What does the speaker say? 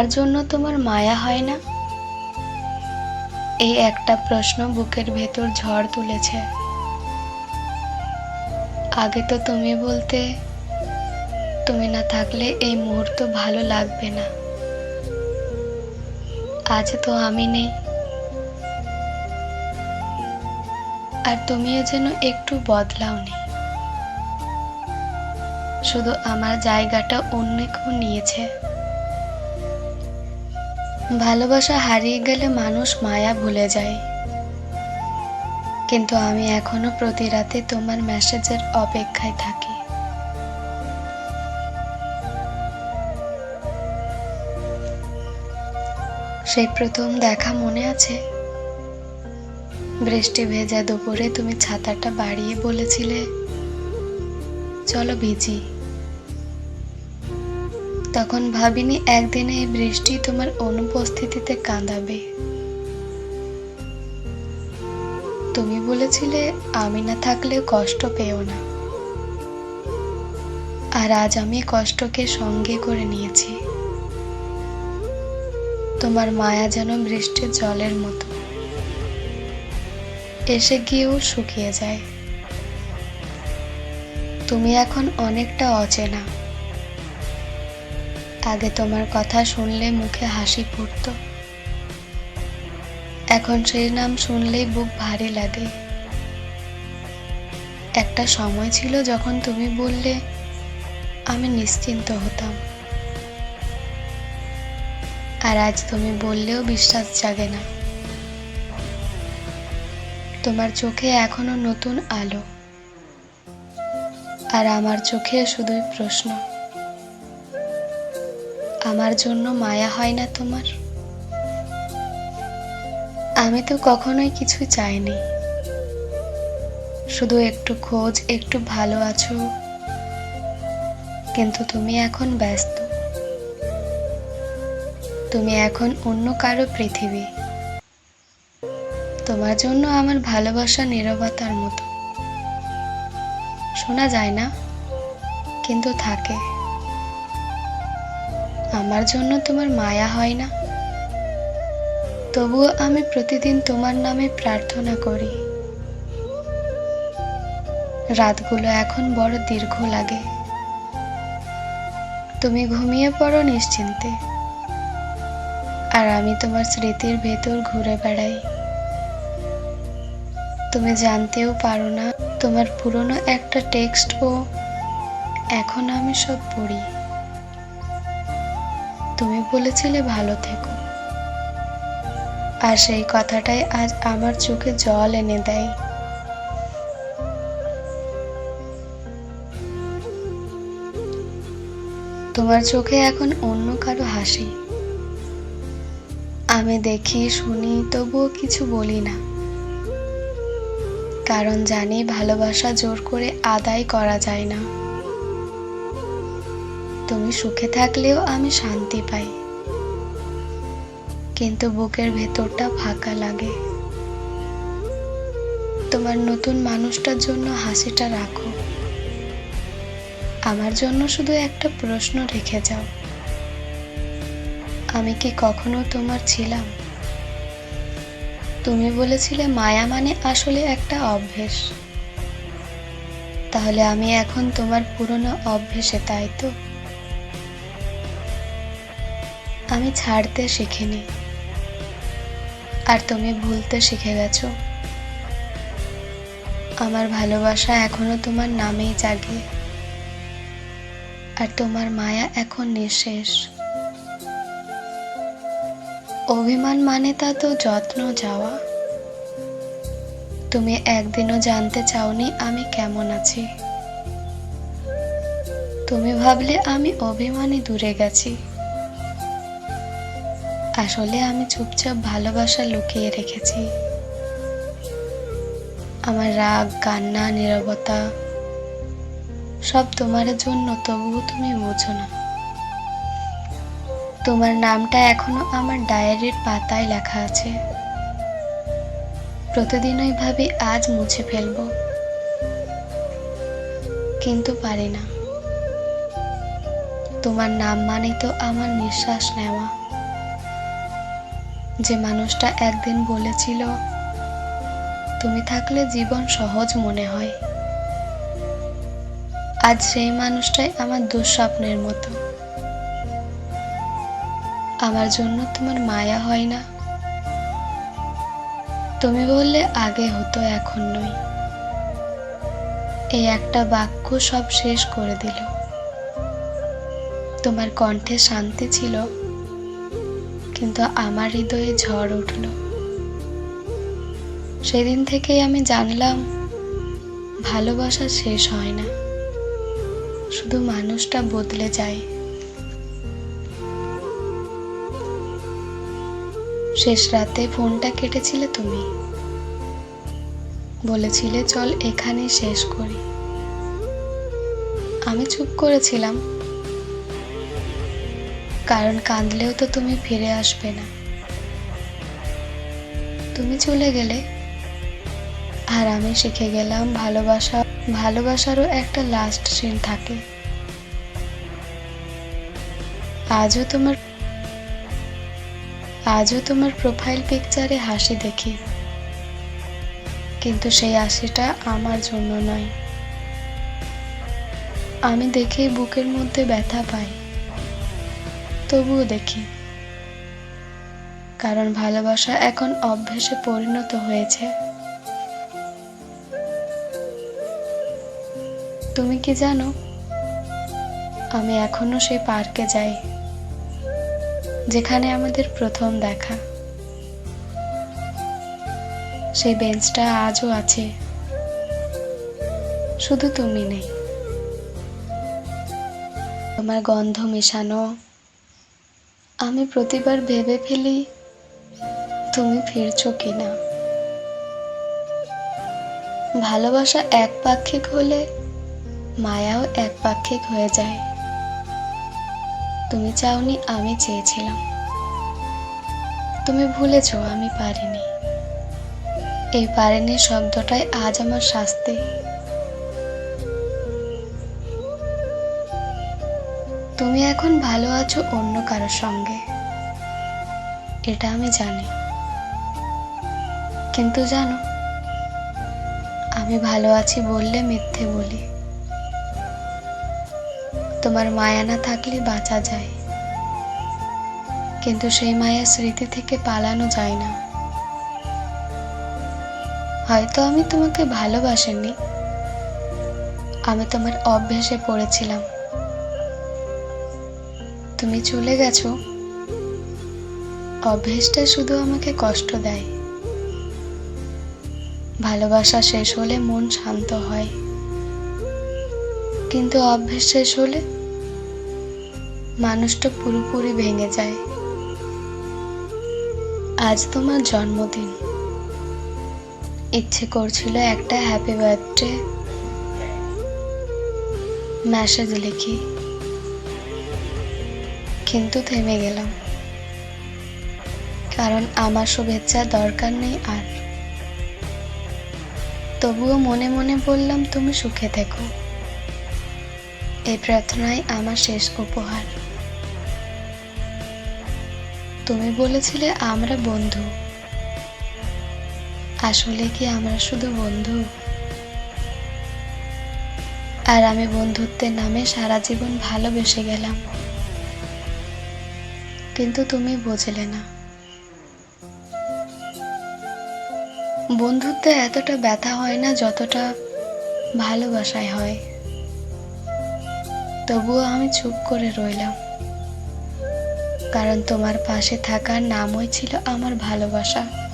আমার জন্য তোমার মায়া হয় না? এই একটা প্রশ্ন বুকের ভেতর ঝড় তুলেছে। আগে তো তুমি বলতে, তুমি না থাকলে এই মুহূর্ত ভালো লাগবে না। আজ তো আমি নেই। আর তুমিও যেন একটু বদলাও বদলাওনি। শুধু আমার জায়গাটা অন্য কেউ নিয়েছে। ভালোবাসা হারিয়ে গেলে মানুষ মায়া ভুলে যায়। কিন্তু আমি এখনও প্রতি রাতে তোমার মেসেজের অপেক্ষায় থাকি। সেই প্রথম দেখা মনে আছে? বৃষ্টি ভেজা দুপুরে তুমি ছাতাটা বাড়িয়ে বলেছিলে, চলো ভিজি। তখন ভাবিনি একদিনে এই বৃষ্টি তোমার অনুপস্থিতিতে কাঁদাবে। তুমি বলেছিলে আমি না থাকলে কষ্ট পেও না। আর আজ আমি কষ্টকে সঙ্গে করে নিয়েছি। তোমার মায়া যেন বৃষ্টির জলের মতো। এসে গিয়েও শুকিয়ে যায়। তুমি এখন অনেকটা অচেনা। আগে তোমার কথা শুনলে মুখে হাসি ফুটত। এখন সেই নাম শুনলেই বুক ভারী লাগে। একটা সময় ছিল যখন তুমি বললে, আমি নিশ্চিন্ত হতাম। আর আজ তুমি বললেও বিশ্বাস জাগে না। তোমার চোখে এখনও নতুন আলো। আর আমার চোখে শুধুই প্রশ্ন। আমার জন্য মায়া হয় না তোমার। আমি তো কখনোই কিছু চাইনি। শুধু একটু খোঁজ, একটু ভালো আছো। কিন্তু তুমি এখন ব্যস্ত। তুমি এখন অন্য কারও পৃথিবী। তোমার জন্য আমার ভালোবাসা নিরবতার মতো। শোনা যায় না, কিন্তু থাকে। আমার জন্য তোমার মায়া হয় না। তবুও আমি প্রতিদিন তোমার নামে প্রার্থনা করি। রাতগুলো এখন বড় দীর্ঘ লাগে। তুমি ঘুমিয়ে পড়ো নিশ্চিন্তে। আর আমি তোমার স্মৃতির ভেতর ঘুরে বেড়াই। তুমি জানতেও পারো না, তোমার পুরনো একটা টেক্সট ও এখন আমি সব পড়ি। তুমি বলেছিলে ভালো থেকো। আর সেই কথাটাই আজ আমার চোখে জল এনে দেয়। তোমার চোখে এখন অন্য কারও হাসি। আমি দেখি, শুনি, তবুও কিছু বলি না। কারণ জানি ভালোবাসা জোর করে আদায় করা যায় না। তুমি সুখে থাকলেও আমি শান্তি পাই। কিন্তু বুকের ভেতরটা ফাঁকা লাগে। তোমার নতুন মানুষটার জন্য হাসিটা রাখো। আমার জন্য শুধু একটা প্রশ্ন রেখে যাও। আমি কি কখনো তোমার ছিলাম? তুমি বলেছিলে মায়া মানে আসলে একটা অভ্যেস। তাহলে আমি এখন তোমার পুরনো অভ্যেসে, তাই তো? আমি ছাড়তে শিখিনি। আর তুমি ভুলতে শিখে গেছো। আমার ভালোবাসা এখনও তোমার নামেই জাগে। আর তোমার মায়া এখন নিঃশেষ। অভিমান মানে তা তো যত্ন যাওয়া। তুমি একদিনও জানতে চাওনি আমি কেমন আছি। তুমি ভাবলে আমি অভিমানী দূরে গেছি। আসলে আমি চুপচাপ ভালোবাসা লুকিয়ে রেখেছি। আমার রাগ, কান্না, নীরবতা, সব তোমার জন্য, তবুও তুমি বোঝো না। তোমার নামটা এখনও আমার ডায়েরির পাতায় লেখা আছে। প্রতিদিনই ভাবি আজ মুছে ফেলব। কিন্তু পারি না। তোমার নাম মানে তো আমার নিঃশ্বাস নেওয়া। যে মানুষটা একদিন বলেছিল, তুমি থাকলে জীবন সহজ মনে হয়। আজ সেই মানুষটাই আমার দুঃস্বপ্নের মতো। আমার জন্য তোমার মায়া হয় না। তুমি বললে আগে হতো, এখন নয় এই একটা বাক্য সব শেষ করে দিল। তোমার কণ্ঠে শান্তি ছিল। কিন্তু আমার হৃদয়ে ঝড় উঠল। সেদিন থেকেই আমি জানলাম, ভালোবাসা শেষ হয় না। শুধু মানুষটা বদলে যায়। শেষ রাতে ফোনটা কেটেছিলে তুমি? বলেছিলে, চল এখানেই শেষ করি। আমি চুপ করেছিলাম। কারণ কাঁদলেও তো তুমি ফিরে আসবে না। তুমি চলে গেলে আর আমি শিখে গেলাম ভালোবাসা, ভালোবাসারও একটা লাস্ট সিন থাকে। আজও তোমার আজও তোমার প্রোফাইল পিকচারে হাসি দেখি। কিন্তু সেই হাসিটা আমার জন্য নয়। আমি দেখেই বুকের মধ্যে ব্যথা পাই। তবুও দেখি। কারণ ভালোবাসা এখন অভ্যেসে পরিণত হয়েছে। তুমি কি জানো, আমি এখনও সেই পার্কে যাই, যেখানে আমাদের প্রথম দেখা। সেই বেঞ্চটা আজও আছে। শুধু তুমি নেই। তোমার গন্ধ মেশানো আমি প্রতিবার ভেবে ফেলি তুমি ফিরছো কিনা। ভালোবাসা একপাক্ষিক হলে মায়াও একপাক্ষিক হয়ে যায়। তুমি চাওনি আমি চেয়েছিলাম। তুমি ভুলেছ আমি পারিনি। এই পারিনি শব্দটাই আজ আমার শাস্তি। তুমি এখন ভালো আছো অন্য কারোর সঙ্গে। এটা আমি জানি। কিন্তু জানো, আমি ভালো আছি বললে মিথ্যে বলি। তোমার মায়া না থাকলে বাঁচা যায়। কিন্তু সেই মায়া স্মৃতি থেকে পালানো যায় না। হয়তো আমি তোমাকে ভালোবাসিনি। আমি তোমার অভ্যেসে পড়েছিলাম। তুমি চলে গেছো। অভ্যেসটা শুধু আমাকে কষ্ট দেয়। ভালোবাসা শেষ হলে মন শান্ত হয়। কিন্তু অভ্যেস শেষ হলে মানুষটা পুরোপুরি ভেঙে যায়। আজ তোমার জন্মদিন। ইচ্ছে করছিল একটা হ্যাপি বার্থডে মেসেজ লিখি। কিন্তু থেমে গেলাম। কারণ আমার শুভেচ্ছা দরকার নেই আর। তবুও মনে মনে বললাম, তুমি সুখে থেকো। এই প্রার্থনাই আমার শেষ উপহার। তুমি বলেছিলে আমরা বন্ধু। আসলে কি আমরা শুধু বন্ধু? আর আমি বন্ধুত্বের নামে সারা জীবন ভালোবেসে গেলাম। কিন্তু তুমি বোঝলে না। বন্ধুত্বে এতটা ব্যথা হয় না যতটা ভালোবাসায় হয়। তবুও আমি চুপ করে রইলাম। কারণ তোমার পাশে থাকার নামই ছিল আমার ভালোবাসা।